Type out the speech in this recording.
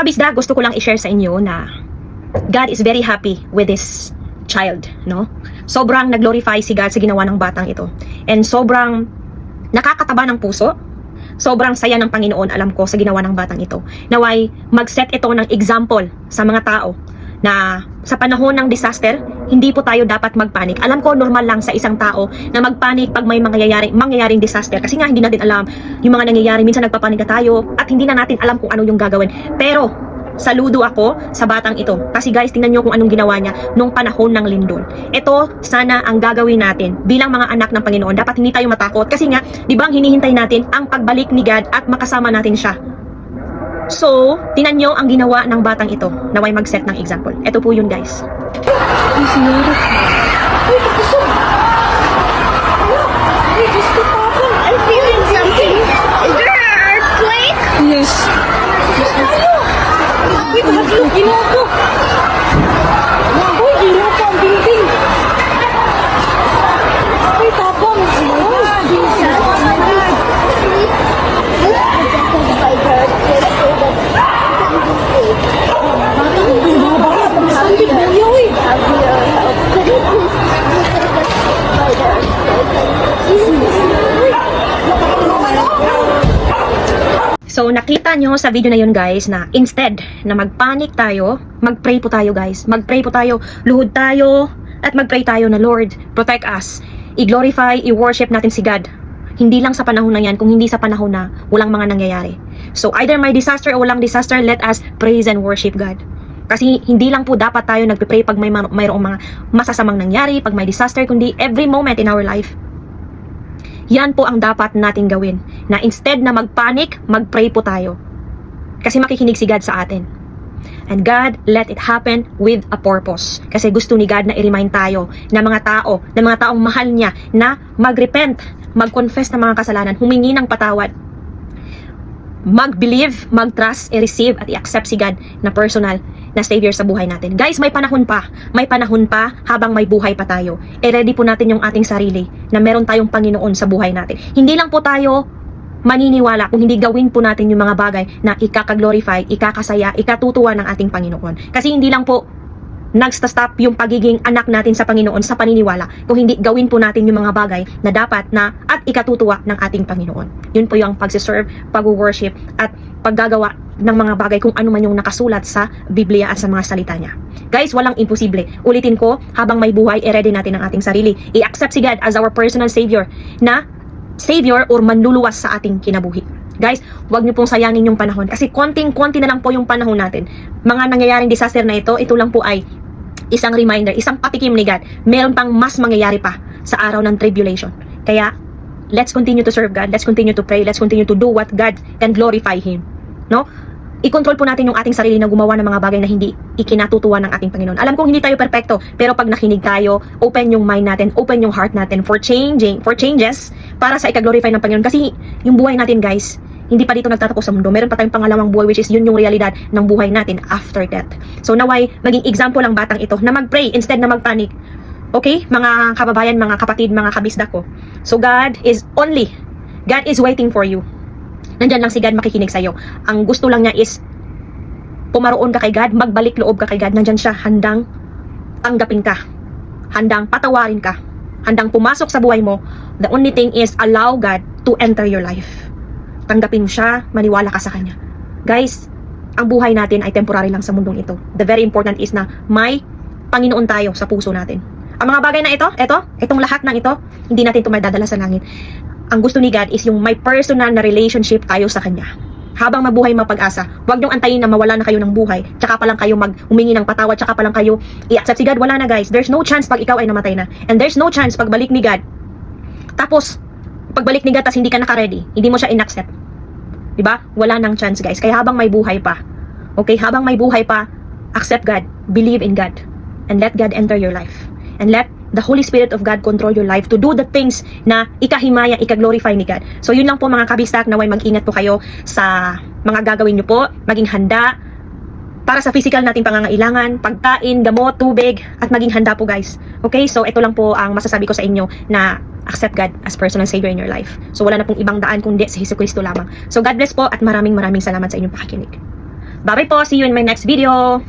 Kabisda, gusto ko lang i-share sa inyo na God is very happy with this child, no? Sobrang nag-glorify si God sa ginawa ng batang ito. And sobrang nakakataba ng puso. Sobrang saya ng Panginoon, alam ko, sa ginawa ng batang ito. Naway, mag-set ito ng example sa mga tao na sa panahon ng disaster, hindi po tayo dapat magpanik. Alam ko, normal lang sa isang tao na magpanik pag may mangyayari, mangyayaring disaster. Kasi nga, hindi natin alam yung mga nangyayari. Minsan nagpapanik na tayo at hindi na natin alam kung ano yung gagawin. Pero, saludo ako sa batang ito. Kasi guys, tingnan nyo kung anong ginawa niya nung panahon ng lindol. Ito, sana ang gagawin natin bilang mga anak ng Panginoon. Dapat hindi tayo matakot. Kasi nga, di ba ang hinihintay natin ang pagbalik ni God at makasama natin siya. So, tingnan nyo ang ginawa ng batang ito. Naway mag-set ng example. Ito po yun guys. I'm So, nakita nyo sa video na yun guys na instead na magpanic tayo, magpray po tayo guys. Magpray po tayo, luhod tayo, at magpray tayo na Lord, protect us. I-glorify, i-worship natin si God. Hindi lang sa panahon na yan, kung hindi sa panahon na walang mga nangyayari. So, either may disaster o walang disaster, let us praise and worship God. Kasi hindi lang po dapat tayo nagpe-pray pag may mayroong mga masasamang nangyari, pag may disaster, kundi every moment in our life. Yan po ang dapat nating gawin. Na instead na magpanic, magpray po tayo. Kasi makikinig si God sa atin. And God, let it happen with a purpose. Kasi gusto ni God na i-remind tayo na mga tao, na mga taong mahal niya, na mag-repent, mag-confess ng mga kasalanan, humingi ng patawad, mag-believe, mag-trust, i-receive at i-accept si God na personal na Savior sa buhay natin. Guys, may panahon pa. May panahon pa habang may buhay pa tayo. I-ready po natin yung ating sarili na meron tayong Panginoon sa buhay natin. Hindi lang po tayo maniniwala kung hindi gawin po natin yung mga bagay na ikaka-glorify, ikakasaya, ikatutuwa ng ating Panginoon. Kasi hindi lang po nagsta-stop yung pagiging anak natin sa Panginoon sa paniniwala kung hindi gawin po natin yung mga bagay na dapat na at ikatutuwa ng ating Panginoon. Yun po yung pagsiserve, pag-worship at paggagawa ng mga bagay kung ano man yung nakasulat sa Biblia at sa mga salita niya. Guys, walang imposible. Ulitin ko, habang may buhay, i-ready natin ang ating sarili. I-accept si God as our personal Savior na Savior or manluluwas sa ating kinabuhi. Guys, huwag niyo pong sayangin yung panahon kasi konting-konti na lang po yung panahon natin. Mga nangyayaring disaster na ito, ito lang po ay isang reminder, isang patikim ni God. Meron pang mas mangyayari pa sa araw ng tribulation. Kaya, let's continue to serve God, let's continue to pray, let's continue to do what God can glorify Him. No? I-control po natin yung ating sarili na gumawa ng mga bagay na hindi ikinatutuwa ng ating Panginoon. Alam kong hindi tayo perpekto, pero pag nakinig tayo, open yung mind natin, open yung heart natin for changing, for changes, para sa ika-glorify ng Panginoon. Kasi yung buhay natin, guys, hindi pa dito nagtatapos sa mundo. Meron pa tayong pangalawang buhay which is yun yung realidad ng buhay natin after death. So naway, maging example ang batang ito na mag-pray instead na mag-panic. Okay, mga kababayan, mga kapatid, mga kabisda ko. So God is only, God is waiting for you. Nandyan lang si God makikinig sa'yo. Ang gusto lang niya is pumaroon ka kay God, magbalik loob ka kay God. Nandyan siya handang tanggapin ka. Handang patawarin ka. Handang pumasok sa buhay mo. The only thing is allow God to enter your life. Tanggapin mo siya, maniwala ka sa Kanya. Guys, ang buhay natin ay temporary lang sa mundong ito. The very important is na may Panginoon tayo sa puso natin. Ang mga bagay na ito, ito, itong lahat ng ito, hindi natin ito madadala sa langit. Ang gusto ni God is yung may personal na relationship tayo sa Kanya. Habang mabuhay mapag-asa, huwag niyong antayin na mawala na kayo ng buhay, tsaka pa lang kayo mag humingi ng patawad, tsaka pa lang kayo i-accept si God. Wala na guys. There's no chance pag ikaw ay namatay na. And there's no chance pag balik ni God. Tapos, pagbalik ni God tas hindi ka naka-ready, hindi mo siya in-accept. 'Di ba? Wala nang chance, guys. Kaya habang may buhay pa, okay, habang may buhay pa, accept God, believe in God, and let God enter your life. And let the Holy Spirit of God control your life to do the things na ikahimaya, ika-glorify ni God. So yun lang po mga kabistak, naway mag-ingat po kayo sa mga gagawin nyo po, maging handa para sa physical nating pangangailangan, pagkain, gamot, tubig, at maging handa po guys. Okay, so ito lang po ang masasabi ko sa inyo na accept God as personal Savior in your life. So wala na pong ibang daan kundi si Jesu Cristo lamang. So God bless po at maraming maraming salamat sa inyong pakikinig. Bye-bye po. See you in my next video.